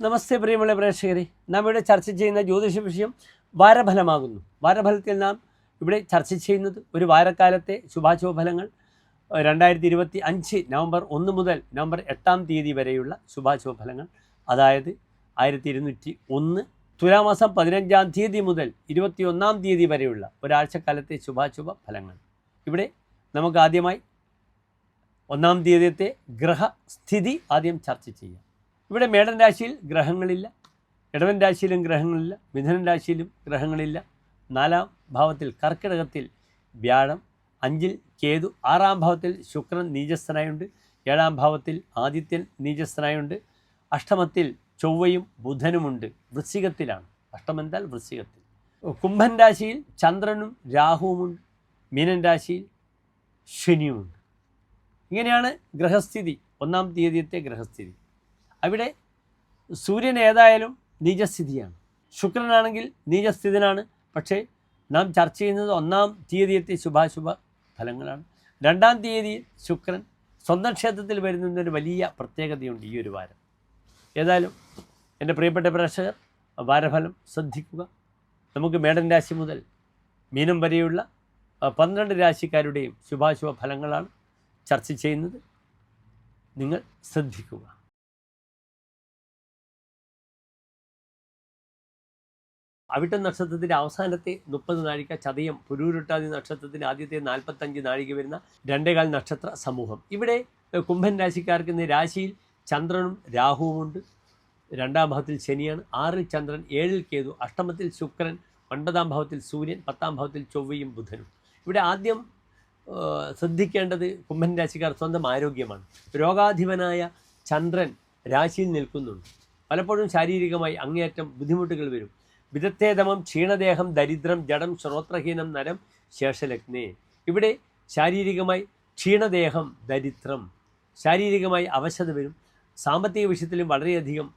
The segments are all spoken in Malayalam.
നമസ്തേ പ്രിയമുള്ള പ്രേക്ഷകരെ. നാം ഇവിടെ ചർച്ച ചെയ്യുന്ന ജ്യോതിഷ വിഷയം വാരഫലമാകുന്നു. വാരഫലത്തിൽ നാം ഇവിടെ ചർച്ച ചെയ്യുന്നത് ഒരു വാരക്കാലത്തെ ശുഭാശുഭ ഫലങ്ങൾ രണ്ടായിരത്തി ഇരുപത്തി അഞ്ച് നവംബർ ഒന്ന് മുതൽ നവംബർ എട്ടാം തീയതി വരെയുള്ള ശുഭാശുഭ ഫലങ്ങൾ അതായത് ആയിരത്തി ഇരുന്നൂറ്റി ഒന്ന് തുലാമാസം പതിനഞ്ചാം തീയതി മുതൽ ഇരുപത്തി ഒന്നാം തീയതി വരെയുള്ള ഒരാഴ്ചക്കാലത്തെ ശുഭാശുഭ ഫലങ്ങൾ ഇവിടെ നമുക്ക് ആദ്യമായി ഒന്നാം തീയതിയത്തെ ഗ്രഹസ്ഥിതി ആദ്യം ചർച്ച ചെയ്യാം. ഇവിടെ മേടൻ രാശിയിൽ ഗ്രഹങ്ങളില്ല ഇടവൻ രാശിയിലും ഗ്രഹങ്ങളില്ല മിഥുനൻ രാശിയിലും ഗ്രഹങ്ങളില്ല. നാലാം ഭാവത്തിൽ കർക്കിടകത്തിൽ വ്യാഴം അഞ്ചിൽ കേതു ആറാം ഭാവത്തിൽ ശുക്രൻ നീചസ്ഥനായുണ്ട് ഏഴാം ഭാവത്തിൽ ആദിത്യൻ നീചസ്ഥനായുണ്ട് അഷ്ടമത്തിൽ ചൊവ്വയും ബുധനുമുണ്ട് വൃശ്ചികത്തിലാണ്. അഷ്ടമെന്താൽ വൃശ്ചികത്തിൽ. കുംഭൻ രാശിയിൽ ചന്ദ്രനും രാഹുവുമുണ്ട് മീനൻ രാശിയിൽ ശനിയുമുണ്ട്. ഇങ്ങനെയാണ് ഗ്രഹസ്ഥിതി ഒന്നാം തീയതിയത്തെ ഗ്രഹസ്ഥിതി. അവിടെ സൂര്യൻ ഏതായാലും നീചസ്ഥിതിയാണ്. ശുക്രനാണെങ്കിൽ നീചസ്ഥിതനാണ്. പക്ഷേ നാം ചർച്ച ചെയ്യുന്നത് ഒന്നാം തീയതിയത്തെ ശുഭാശുഭ ഫലങ്ങളാണ്. രണ്ടാം തീയതി ശുക്രൻ സ്വന്തം ക്ഷേത്രത്തിൽ വരുന്നതിനൊരു വലിയ പ്രത്യേകതയുണ്ട് ഈ ഒരു വാരം. ഏതായാലും എന്റെ പ്രിയപ്പെട്ട പ്രേക്ഷകർ വാരഫലം ശ്രദ്ധിക്കുക. നമുക്ക് മേടൻ രാശി മുതൽ മീനം വരെയുള്ള പന്ത്രണ്ട് രാശിക്കാരുടെയും ശുഭാശുഭ ഫലങ്ങളാണ് ചർച്ച ചെയ്യുന്നത്. നിങ്ങൾ ശ്രദ്ധിക്കുക. അവിട്ട നക്ഷത്രത്തിന്റെ അവസാനത്തെ മുപ്പത് നാഴിക ചതയം പുരൂരുട്ടാതി നക്ഷത്രത്തിന്റെ ആദ്യത്തെ നാൽപ്പത്തഞ്ച് നാഴിക വരുന്ന രണ്ടേകാൽ നക്ഷത്ര സമൂഹം. ഇവിടെ കുംഭൻ രാശിക്കാർക്ക് ഇന്ന് രാശിയിൽ ചന്ദ്രനും രാഹുവുമുണ്ട് രണ്ടാം ഭാവത്തിൽ ശനിയാണ്. ആറിൽ ചന്ദ്രൻ ഏഴിൽ കേതു. അഷ്ടമത്തിൽ ശുക്രൻ ഒൻപതാം ഭാവത്തിൽ സൂര്യൻ പത്താം ഭാവത്തിൽ ചൊവ്വയും ബുധനും. ഇവിടെ ആദ്യം ശ്രദ്ധിക്കേണ്ടത് കുംഭൻ രാശിക്കാർ സ്വന്തം ആരോഗ്യമാണ്. രോഗാധിപനായ ചന്ദ്രൻ രാശിയിൽ നിൽക്കുന്നുണ്ട്. പലപ്പോഴും ശാരീരികമായി അങ്ങേയറ്റം ബുദ്ധിമുട്ടുകൾ വരും. വിദഗ്ധേതമം ക്ഷീണദേഹം ദരിദ്രം ജഡം ശ്രോത്രഹീനം നരം ശേഷലഗ്നെ. ഇവിടെ ശാരീരികമായി ക്ഷീണദേഹം ദരിദ്രം. ശാരീരികമായി അവശത വരും. സാമ്പത്തിക വിഷയത്തിലും വളരെയധികം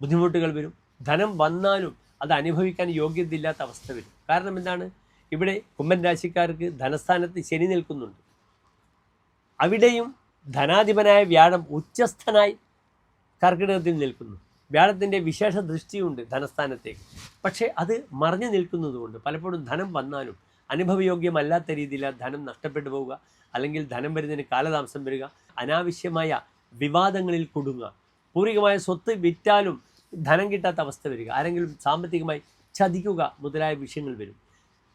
ബുദ്ധിമുട്ടുകൾ വരും. ധനം വന്നാലും അത് അനുഭവിക്കാൻ യോഗ്യതയില്ലാത്ത അവസ്ഥ വരും. കാരണം എന്താണ്? ഇവിടെ കുംഭൻ രാശിക്കാർക്ക് ധനസ്ഥാനത്ത് ശനി നിൽക്കുന്നുണ്ട്. അവിടെയും ധനാധിപനായ വ്യാഴം ഉച്ചസ്ഥനായി കർക്കിടകത്തിൽ നിൽക്കുന്നു. വ്യാഴത്തിന്റെ വിശേഷ ദൃഷ്ടിയുണ്ട് ധനസ്ഥാനത്തേക്ക്. പക്ഷേ അത് മറിഞ്ഞു നിൽക്കുന്നതുകൊണ്ട് പലപ്പോഴും ധനം വന്നാലും അനുഭവയോഗ്യമല്ലാത്ത രീതിയിൽ ധനം നഷ്ടപ്പെട്ടു പോവുക അല്ലെങ്കിൽ ധനം വരുന്നതിന് കാലതാമസം വരിക അനാവശ്യമായ വിവാദങ്ങളിൽ കുടുങ്ങുക പൂർവികമായ സ്വത്ത് വിറ്റാലും ധനം കിട്ടാത്ത അവസ്ഥ വരിക ആരെങ്കിലും സാമ്പത്തികമായി ചതിക്കുക മുതലായ വിഷയങ്ങൾ വരും.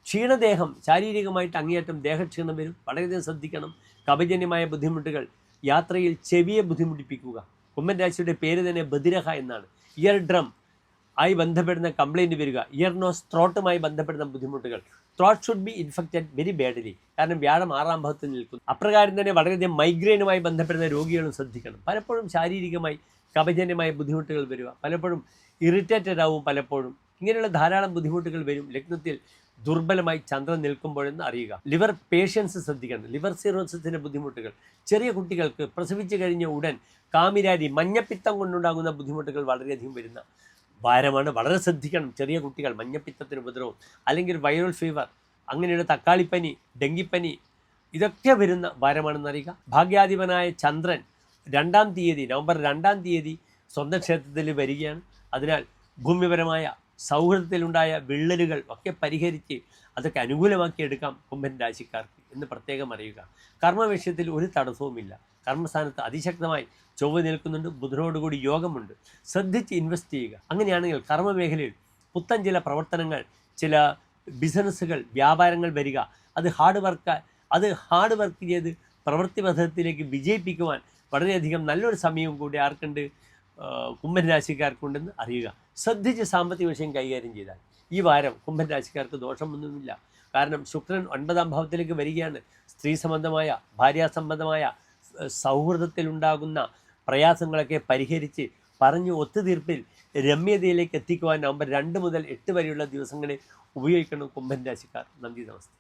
ക്ഷീണദേഹം ശാരീരികമായിട്ട് അങ്ങേയറ്റം ദേഹക്ഷീണം വരും. വളരെയധികം ശ്രദ്ധിക്കണം. കപജന്യമായ ബുദ്ധിമുട്ടുകൾ യാത്രയിൽ ചെവിയെ ബുദ്ധിമുട്ടിപ്പിക്കുക കുമ്മൻ രാശിയുടെ പേര് തന്നെ ബദിരഹ എന്നാണ്. ഇയർ ഡ്രം ആയി ബന്ധപ്പെടുന്ന കംപ്ലൈന്റ് വരിക ഇയർ നോസ് ത്രോട്ടുമായി ബന്ധപ്പെടുന്ന ബുദ്ധിമുട്ടുകൾ. Throat should be infected very badly കാരണം വ്യാഴം ആറാം ഭാഗത്ത് നിൽക്കുന്നു. അപ്രകാരം തന്നെ വളരെയധികം മൈഗ്രെയിനുമായി ബന്ധപ്പെടുന്ന രോഗികളും ശ്രദ്ധിക്കണം. പലപ്പോഴും ശാരീരികമായി കപജന്യമായ ബുദ്ധിമുട്ടുകൾ വരിക. പലപ്പോഴും ഇറിറ്റേറ്റഡ് ആവും പലപ്പോഴും. ഇങ്ങനെയുള്ള ധാരാളം ബുദ്ധിമുട്ടുകൾ വരും. ലഗ്നത്തിൽ ദുർബലമായി ചന്ദ്രൻ നിൽക്കുമ്പോഴെന്ന് അറിയുക. ലിവർ പേഷ്യൻസ് ശ്രദ്ധിക്കണം. ലിവർ സിറോസിസിന്റെ ബുദ്ധിമുട്ടുകൾ. ചെറിയ കുട്ടികൾക്ക് പ്രസവിച്ചു കഴിഞ്ഞ ഉടൻ കാമിരാരി മഞ്ഞപ്പിത്തം കൊണ്ടുണ്ടാകുന്ന ബുദ്ധിമുട്ടുകൾ വളരെയധികം വരുന്ന ഭാരമാണ്. വളരെ ശ്രദ്ധിക്കണം. ചെറിയ കുട്ടികൾ മഞ്ഞപ്പിത്തത്തിന് ഉപദ്രവം അല്ലെങ്കിൽ വൈറൽ ഫീവർ അങ്ങനെയുള്ള തക്കാളിപ്പനി ഡെങ്കിപ്പനി ഇതൊക്കെ വരുന്ന ഭാരമാണെന്ന് അറിയുക. ഭാഗ്യാധിപനായ ചന്ദ്രൻ രണ്ടാം തീയതി നവംബർ രണ്ടാം തീയതി സ്വന്തം ക്ഷേത്രത്തിൽ വരികയാണ്. അതിനാൽ ഭൂമിപരമായ സൗഹൃദത്തിലുണ്ടായ വിള്ളലുകൾ ഒക്കെ പരിഹരിച്ച് അതൊക്കെ അനുകൂലമാക്കി എടുക്കാം കുംഭൻ രാശിക്കാർക്ക് എന്ന് പ്രത്യേകം അറിയുക. കർമ്മ വിഷയത്തിൽ ഒരു തടസ്സവുമില്ല. കർമ്മസ്ഥാനത്ത് അതിശക്തമായി ചൊവ്വ നിൽക്കുന്നുണ്ട് ബുധനോടുകൂടി യോഗമുണ്ട്. ശ്രദ്ധിച്ച് ഇൻവെസ്റ്റ് ചെയ്യുക. അങ്ങനെയാണെങ്കിൽ കർമ്മ മേഖലയിൽ പുത്തൻ ചില പ്രവർത്തനങ്ങൾ ചില ബിസിനസ്സുകൾ വ്യാപാരങ്ങൾ വരിക. അത് ഹാർഡ് വർക്ക് അത് ഹാർഡ് വർക്ക് ചെയ്ത് പ്രവൃത്തി പദ്ധതിയിലേക്ക് വിജയിപ്പിക്കുവാൻ വളരെയധികം നല്ലൊരു സമയവും കൂടി ആർക്കുണ്ട്. കുംഭൻ രാശിക്കാർക്കുണ്ടെന്ന് അറിയുക. ശ്രദ്ധിച്ച് സാമ്പത്തിക വിഷയം കൈകാര്യം ചെയ്താൽ ഈ വാരം കുംഭൻ രാശിക്കാർക്ക് ദോഷമൊന്നുമില്ല. കാരണം ശുക്രൻ ഒൻപതാം ഭാവത്തിലേക്ക് വരികയാണ്. സ്ത്രീ സംബന്ധമായ ഭാര്യാസംബന്ധമായ സംബന്ധമായ സൗഹൃദത്തിലുണ്ടാകുന്ന പ്രയാസങ്ങളൊക്കെ പരിഹരിച്ച് പറഞ്ഞു ഒത്തുതീർപ്പിൽ രമ്യതയിലേക്ക് എത്തിക്കുവാൻ നവംബർ രണ്ട് മുതൽ എട്ട് വരെയുള്ള ദിവസങ്ങളെ ഉപയോഗിക്കണം കുംഭൻ രാശിക്കാർ നന്ദി നമസ്തേ.